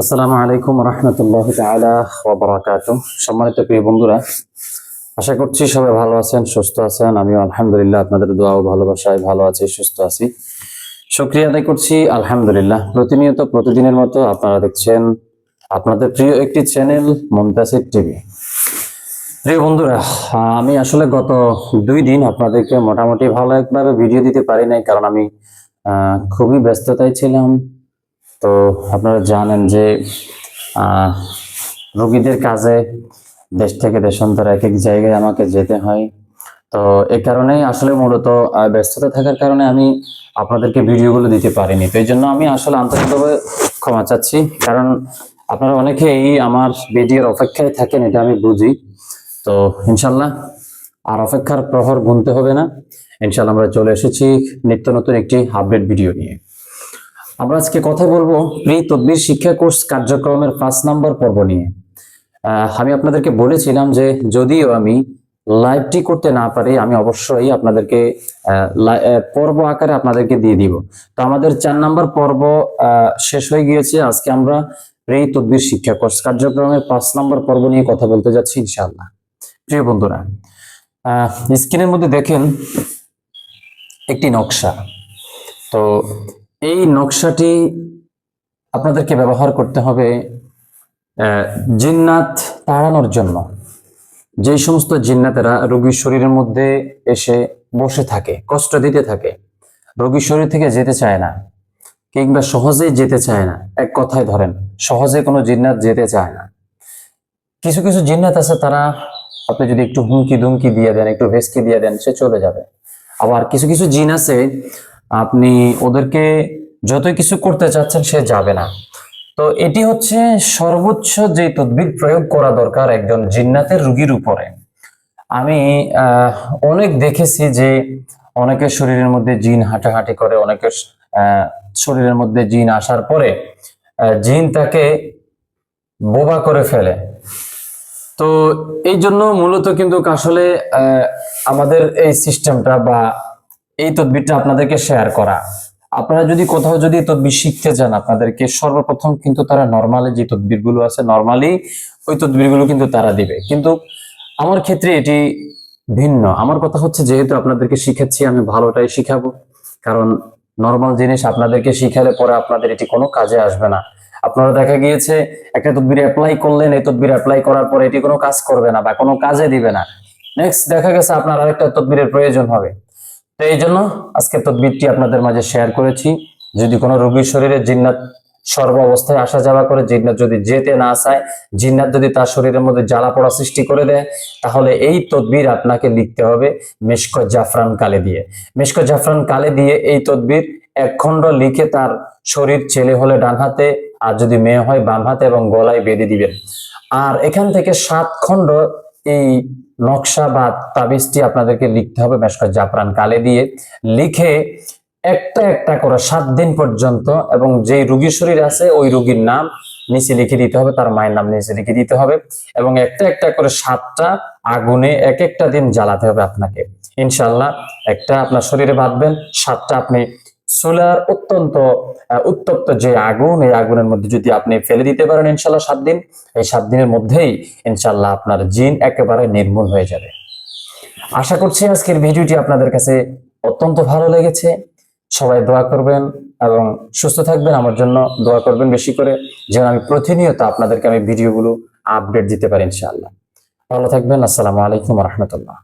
আসসালামু আলাইকুম রহমতুল্লাহ তাআলা ওয়া সম্মানিত প্রিয় বন্ধুরা, আশা করছি সবাই ভালো আছেন, সুস্থ আছেন। আমি আলহামদুলিল্লাহ আপনাদের দোয়া ও ভালোবাসায় ভালো আছি, সুস্থ আছি। শুকরিয়া আদায় করছি, আলহামদুলিল্লাহ। প্রতিনিয়ত প্রতিদিনের মতো আপনারা দেখছেন আপনাদের প্রিয় একটি চ্যানেল মন্তাসির টিভি। প্রিয় বন্ধুরা, আমি আসলে গত দুই দিন আপনাদেরকে মোটামুটি ভালো একভাবে ভিডিও দিতে পারি নাই, কারণ আমি খুবই ব্যস্ততায় ছিলাম। তো আপনারা জানেন যে রোগীদের কাজে দেশ থেকে দেশান্তর এক এক জায়গায় আমাকে যেতে হয়। তো এ কারণেই আসলে মূলত ব্যস্ততা থাকার কারণে আমি আপনাদেরকে ভিডিওগুলো দিতে পারিনি। তো এই জন্য আমি আসলে আন্তরিকভাবে ক্ষমা চাচ্ছি। কারণ আপনারা অনেকেই আমার ভিডিওর অপেক্ষায় থাকেন, এটা আমি বুঝি। তো ইনশাল্লাহ আর অপেক্ষার প্রহর গুনতে হবে না। ইনশাল্লাহ আমরা চলে এসেছি নিত্য নতুন একটি আপডেট ভিডিও নিয়ে। আমরা আজকে কথা বলব প্রি তদ্বির শিক্ষা কোর্স কার্যক্রমের পাঁচ নম্বর পর্ব নিয়ে। আমি আপনাদেরকে বলেছিলাম যে যদিও আমি লাইভটি করতে না পারি, আমি অবশ্যই আপনাদেরকে পর্ব আকারে আপনাদেরকে দিয়ে দিব। তো আমাদের চার নম্বর পর্ব শেষ হয়ে গিয়েছে। আজকে আমরা প্রি তদ্বির শিক্ষা কোর্স কার্যক্রমের পাঁচ নম্বর পর্ব নিয়ে কথা বলতে যাচ্ছি ইনশাআল্লাহ। প্রিয় বন্ধুরা স্ক্রিনের মধ্যে দেখেন একটি নকশা। তো এই নকশাটি আপনাদেরকে ব্যবহার করতে হবে জিন্নাত তাড়ানোর জন্য। যেই সমস্ত জিন্নাতেরা রোগীর শরীরের মধ্যে এসে বসে থাকে, কষ্ট দিতে থাকে, রোগীর শরীর থেকে যেতে চায় না, কিংবা সহজেই যেতে চায় না, এক কথায় ধরেন, সহজে কোনো জিন্নাত যেতে চায় না। কিছু কিছু জিন্নাত আছে তারা আপনি যদি একটু হুমকি দুমকি দিয়ে দেন, একটু ভেসকি দিয়ে দেন, সে চলে যাবে। আবার কিছু কিছু জিন আছে আপনি ওদেরকে যতই কিছু করতে চাচ্ছেন, সে যাবে না। তো এটি হচ্ছে সর্বোচ্চ যে তদবির প্রয়োগ করা দরকার একজন জিন্নাতের রুগীর উপরে। আমি অনেক দেখেছি যে অনেকের শরীরের মধ্যে জিন হাঁটাহাঁটি করে, অনেকের শরীরের মধ্যে জিন আসার পরে জিন তাকে বোবা করে ফেলে। তো এই জন্য মূলত কিন্তু আসলে আমাদের এই সিস্টেমটা বা এই তদবিরটা আপনাদেরকে শেয়ার করা। আপনারা যদি কোথাও যদি তদবির শিখতে যান, আপনাদেরকে সর্বপ্রথম কিন্তু তারা নর্মালি যে তদবিরগুলো আছে নর্মালি ওই তদবিরগুলো কিন্তু তারা দিবে। কিন্তু আমার ক্ষেত্রে এটি ভিন্ন। আমার কথা হচ্ছে যেহেতু আপনাদেরকে শিখাচ্ছি আমি ভালোটাই শিখাবো। কারণ নর্মাল জিনিস আপনাদেরকে শিখালে পরে আপনাদের এটি কোনো কাজে আসবে না। আপনারা দেখা গিয়েছে, একটা তদবির অ্যাপ্লাই করলেন, এই তদবির অ্যাপ্লাই করার পরে এটি কোনো কাজ করবে না বা কোনো কাজে দিবে না। নেক্সট দেখা গেছে আপনার আরেকটা তদবিরের প্রয়োজন হবে। এই জন্য আজকে তদবিরটি আপনাদের মাঝে শেয়ার করেছি। যদি কোনো রোগীর শরীরে জিন্নাত সর্ব অবস্থায় আসা যাওয়া করে, জিন্নাত যদি যেতে না চায়, জিন্নাত যদি তার শরীরের মধ্যে জ্বালা পড়া সৃষ্টি করে দেয়, তাহলে এই তদবির আপনাকে লিখতে হবে মেশক জাফরান কালে দিয়ে। মেশক জাফরান কালে দিয়ে এই তদবির এক খণ্ড লিখে তার শরীর ছেলে হলে ডান হাতে, আর যদি মেয়ে হয় বাম হাতে এবং গলায় বেঁধে দিবেন। আর এখান থেকে সাত খণ্ড এই নকশা বা তাবিজটি আপনাদেরকে লিখতে হবে মেশকাত জাফরান কালে দিয়ে। লিখে একটা একটা করে সাত দিন পর্যন্ত এবং যেই রুগীর শরীর আছে, ওই রুগীর নাম নিচে লিখে দিতে হবে, তার মায়ের নাম নিচে লিখে দিতে হবে এবং একটা একটা করে সাতটা আগুনে এক একটা দিন জ্বালাতে হবে আপনাকে। ইনশাল্লাহ একটা আপনার শরীরে বাঁধবেন, সাতটা আপনি সোলার অত্যন্ত উত্তপ্ত যে আগুন, এই আগুনের মধ্যে যদি আপনি ফেলে দিতে পারেন ইনশাল্লাহ সাত দিন, এই সাত দিনের মধ্যেই ইনশাল্লাহ আপনার জিন একেবারে নির্মূল হয়ে যাবে। আশা করছি আজকের ভিডিওটি আপনাদের কাছে অত্যন্ত ভালো লেগেছে। সবাই দোয়া করবেন এবং সুস্থ থাকবেন। আমার জন্য দোয়া করবেন বেশি করে, যেন আমি প্রতিনিয়ত আপনাদেরকে আমি ভিডিওগুলো আপডেট দিতে পারি ইনশাআল্লাহ। ভালো থাকবেন। আসসালামু আলাইকুম রহমতুল্লাহ।